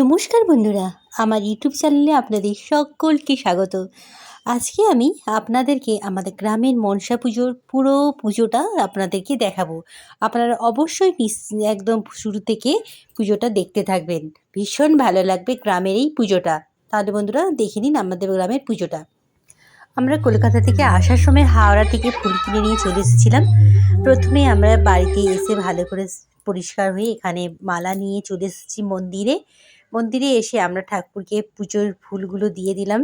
নমস্কার বন্ধুরা, আমার ইউটিউব চ্যানেলে আপনাদের সকলকে স্বাগত। আজকে আমি আপনাদেরকে আমাদের গ্রামের মনসা পুজোর পুরো পুজোটা আপনাদেরকে দেখাবো। আপনারা অবশ্যই একদম শুরু থেকে পুজোটা দেখতে থাকবেন। ভীষণ ভালো লাগবে গ্রামের এই পুজোটা। তাহলে বন্ধুরা, দেখে নিন আমাদের গ্রামের পুজোটা। আমরা কলকাতা থেকে আসার সময় হাওড়া থেকে ফুল কিনে নিয়ে চলে এসেছিলাম। প্রথমে আমরা বাড়িতে এসে ভালো করে পরিষ্কার হয়ে এখানে মালা নিয়ে চলে এসেছি মন্দিরে। মন্দিরে এসে আমরা ঠাকুরকে পুজোর ফুলগুলো দিয়ে দিলাম।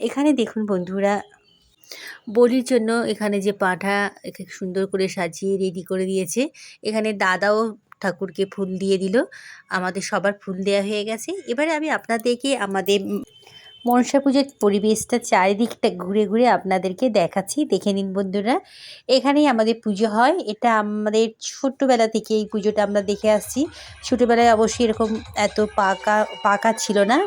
এখানে দেখুন বন্ধুরা, বলির জন্য এখানে যে পাঠা সুন্দর করে সাজিয়ে রেডি করে দিয়েছে। এখানে দাদাও ঠাকুরকে ফুল দিয়ে দিল। আমাদের সবার ফুল দেয়া হয়ে গেছে। এবারে আমি আপনাদেরকে আমাদের মনসা পুজোর পরিবেশটা চারিদিকটা ঘুরে ঘুরে আপনাদেরকে দেখাচ্ছি। দেখে নিন বন্ধুরা। এখানেই আমাদের পুজো হয়। এটা আমাদের ছোট্টবেলা থেকে এই পুজোটা আমরা দেখে আসছি। ছোটোবেলায় অবশ্যই এরকম এত পাকা পাকা ছিল না।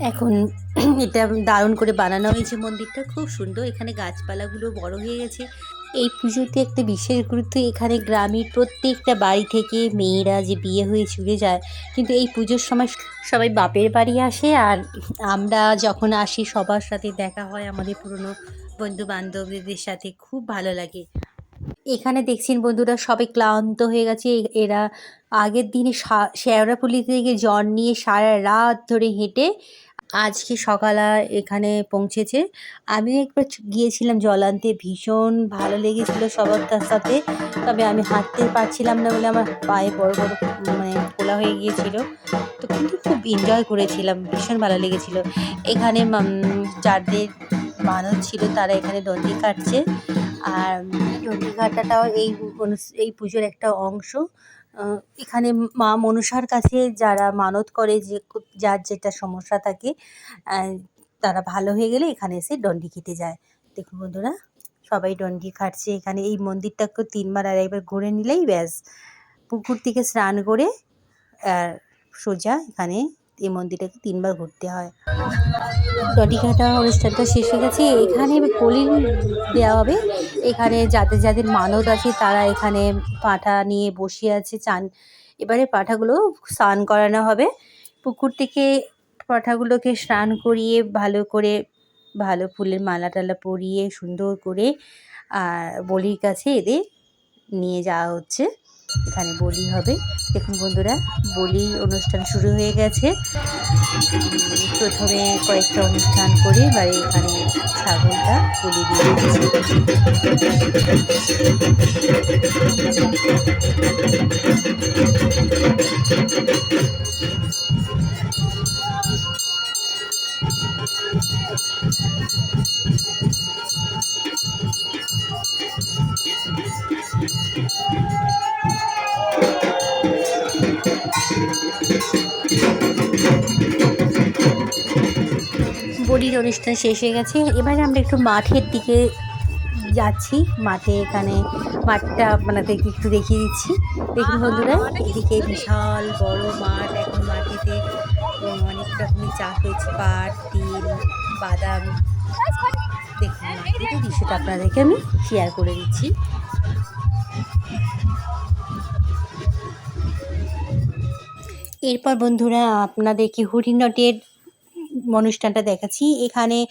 এখন এটা দারুণ করে বানানো হয়েছে মন্দিরটা। খুব সুন্দর। এখানে গাছপালাগুলো বড় হয়ে গেছে। এই পুজোতে একটা বিশেষ গুরুত্ব এখানে গ্রামের প্রত্যেকটা বাড়ি থেকে মেয়েরা যে বিয়ে হয়ে চলে যায়, কিন্তু এই পুজোর সময় সবাই বাপের বাড়ি আসে আর আমরা যখন আসি সবার সাথে দেখা হয় আমাদের পুরনো বন্ধু বান্ধবীদের সাথে, খুব ভালো লাগে। এখানে দেখছেন বন্ধুরা সবাই ক্লান্ত হয়ে গেছে, এরা আগের দিনে শেওড়াফুলি থেকে জ্বর নিয়ে সারা রাত ধরে হেঁটে আজকে সকালে এখানে পৌঁছেছে? আমি একবার গিয়েছিলাম জল আনতে, ভীষণ ভালো লেগেছিলো সবার সাথে। তবে আমি হাঁটতে পারছিলাম না বলে আমার পায়ে বড় বড় মানে খোলা হয়ে গিয়েছিল। তো কিন্তু খুব এনজয় করেছিলাম, ভীষণ ভালো লেগেছিল। এখানে যাদের মানত ছিল তারা এখানে দণ্ডি কাটছে। আর দণ্ডি কাটাটাও এই এই পুজোর একটা অংশ। এখানে মা মনসার কাছে যারা মানত করে যে যার যেটা সমস্যা থাকে তারা ভালো হয়ে গেলে এখানে এসে দণ্ডি খেতে যায়। দেখুন বন্ধুরা, সবাই ডন্ডি খাটছে। এখানে এই মন্দিরটাকে তিনবার আর একবার ঘুরে নিলেই ব্যাস। পুকুর থেকে স্নান করে আর সোজা এখানে এই মন্দিরটাকে তিনবার ঘুরতে হয়। কাটা অনুষ্ঠানটা শেষ হয়ে গেছে। এখানে পোলিং দেওয়া হবে। এখানে যাদের যাদের মানত আছে তারা এখানে পাঁঠা নিয়ে বসে আছে, চান। এবারে পাঁঠাগুলো স্নান করানো হবে। পুকুর থেকে পাঁঠাগুলোকে স্নান করিয়ে ভালো করে, ভালো ফুলের মালা টালা পরিয়ে সুন্দর করে, আর বলির কাছে এদের নিয়ে যাওয়া হচ্ছে। এখানে বলি হবে। দেখুন বন্ধুরা বলি অনুষ্ঠান শুরু হয়ে গেছে। প্রথমে কয়েকটা অনুষ্ঠান করে এবারে এখানে ছাগলটা তুলে দিয়ে দিচ্ছে। বলির অনুষ্ঠান শেষ হয়ে গেছে। এবারে আমরা একটু মাঠের দিকে যাচ্ছি। মাঠে এখানে মাঠটা আপনাদেরকে একটু দেখিয়ে দিচ্ছি। দেখুন বন্ধুরা, এদিকে বিশাল বড় মাঠ এখন মাঠেতে অনেক রকমের চাষ হয়েছে পাট, তিল, বাদাম। দেখুন দৃশ্যটা আপনাদেরকে আমি শেয়ার করে দিচ্ছি। এরপর বন্ধুরা, আপনাদেরকে হরিণটের অনুষ্ঠানটা দেখাচ্ছি। এখানে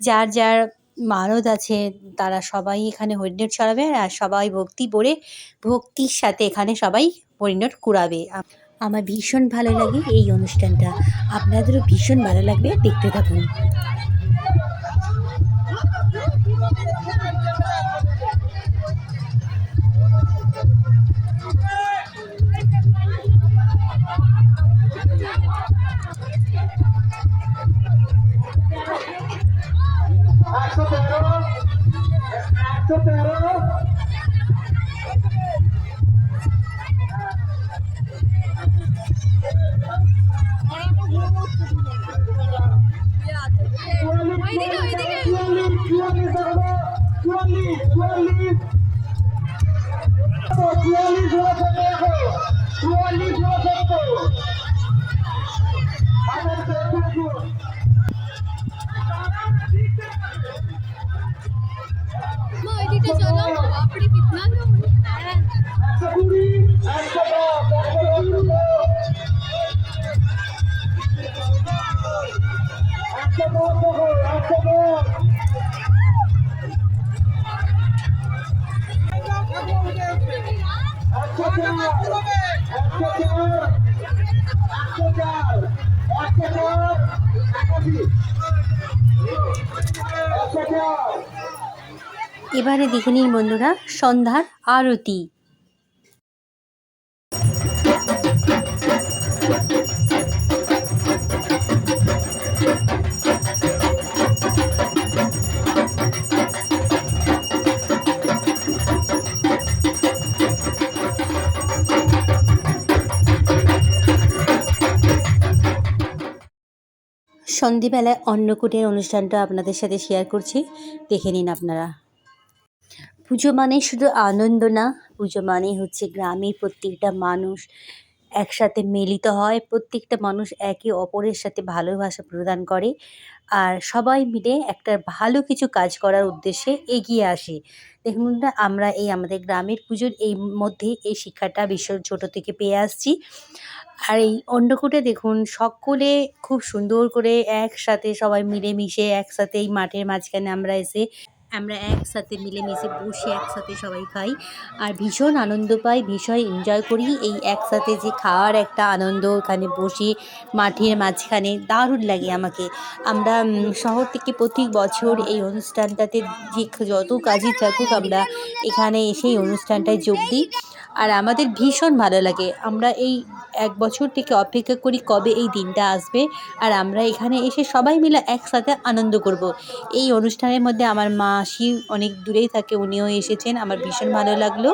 যার যার মানদ আছে, তারা সবাই এখানে হরিণট চড়াবে আর সবাই ভক্তি পড়ে ভক্তির সাথে এখানে সবাই হরিণট কুড়াবে। আম- আমার ভীষণ ভালো লাগে এই অনুষ্ঠানটা। আপনাদেরও ভীষণ ভালো লাগবে দেখতে থাকুন। একশো তেরো একশো তেরো চুয়াল্লিশ চুয়াল্লিশ চুয়াল্লিশ চুয়াল্লিশ চুয়াল্লিশ এবারে দেখে নিন বন্ধুরা সন্ধ্যার আরতি। সন্ধেবেলায় অন্নকূটের অনুষ্ঠানটা আপনাদের সাথে শেয়ার করছি। দেখে নিন আপনারা। পুজো মানে শুধু আনন্দ না, পুজো মানে হচ্ছে গ্রামের প্রত্যেকটা মানুষ একসাথে মিলিত হয়, প্রত্যেকটা মানুষ একে অপরের সাথে ভালোবাসা প্রদান করে আর সবাই মিলে একটা ভালো কিছু কাজ করার উদ্দেশ্যে এগিয়ে আসে। দেখুন না আমরা এই আমাদের গ্রামের পুজোর এই মধ্যে এই শিক্ষাটা ভীষণ ছোটো থেকে পেয়ে আসছি। আর এই অন্নকূটে দেখুন, সকলে খুব সুন্দর করে একসাথে সবাই মিলেমিশে একসাথে এই মাঠের মাঝখানে আমরা এসে আমরা একসাথে মিলেমিশে বসে একসাথে সবাই খাই। আর ভীষণ আনন্দ পাই, ভীষণ এনজয় করি। এই একসাথে যে খাওয়ার একটা আনন্দ, ওখানে বসে মাঠের মাঝখানে দারুণ লাগে আমাকে। আমরা শহর থেকে প্রতি বছর এই অনুষ্ঠানটাতে যে যত কাজই থাকুক আমরা এখানে এসে এই অনুষ্ঠানটায় যোগ দিই। আর আমাদের ভীষণ ভালো লাগে। আমরা এই এক বছর থেকে অপেক্ষা করি কবে এই দিনটা আসবে। আর আমরা এখানে এসে সবাই মিলে একসাথে আনন্দ করব। এই অনুষ্ঠানের মধ্যে আমার মাসি অনেক দূরেই থাকে, উনিও এসেছেন। আমার ভীষণ ভালো লাগল।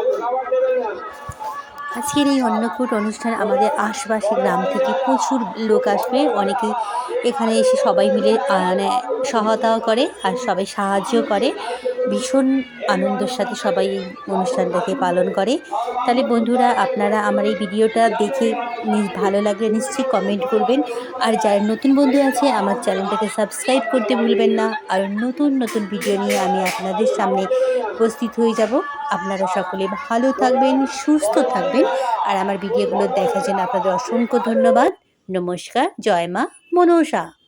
আজকের এই অন্নকূট অনুষ্ঠান আমাদের আশপাশে গ্রাম থেকে প্রচুর লোক আসবে। অনেকে এখানে এসে সবাই মিলে মানে সহায়তাও করে আর সবাই সাহায্য করে। ভীষণ আনন্দের সাথে সবাই এই অনুষ্ঠানটাকে পালন করে। তাহলে বন্ধুরা, আপনারা আমার এই ভিডিওটা দেখে ভালো লাগলে নিশ্চয়ই কমেন্ট করবেন। আর যারা নতুন বন্ধু আছে, আমার চ্যানেলটাকে সাবস্ক্রাইব করতে ভুলবেন না। আর নতুন নতুন ভিডিও নিয়ে আমি আপনাদের সামনে উপস্থিত হয়ে যাব। আপনারা সকলে ভালো থাকবেন, সুস্থ থাকবেন। আর আমার ভিডিওগুলো দেখার জন্য আপনাদের অসংখ্য ধন্যবাদ। নমস্কার, জয় মা মনসা।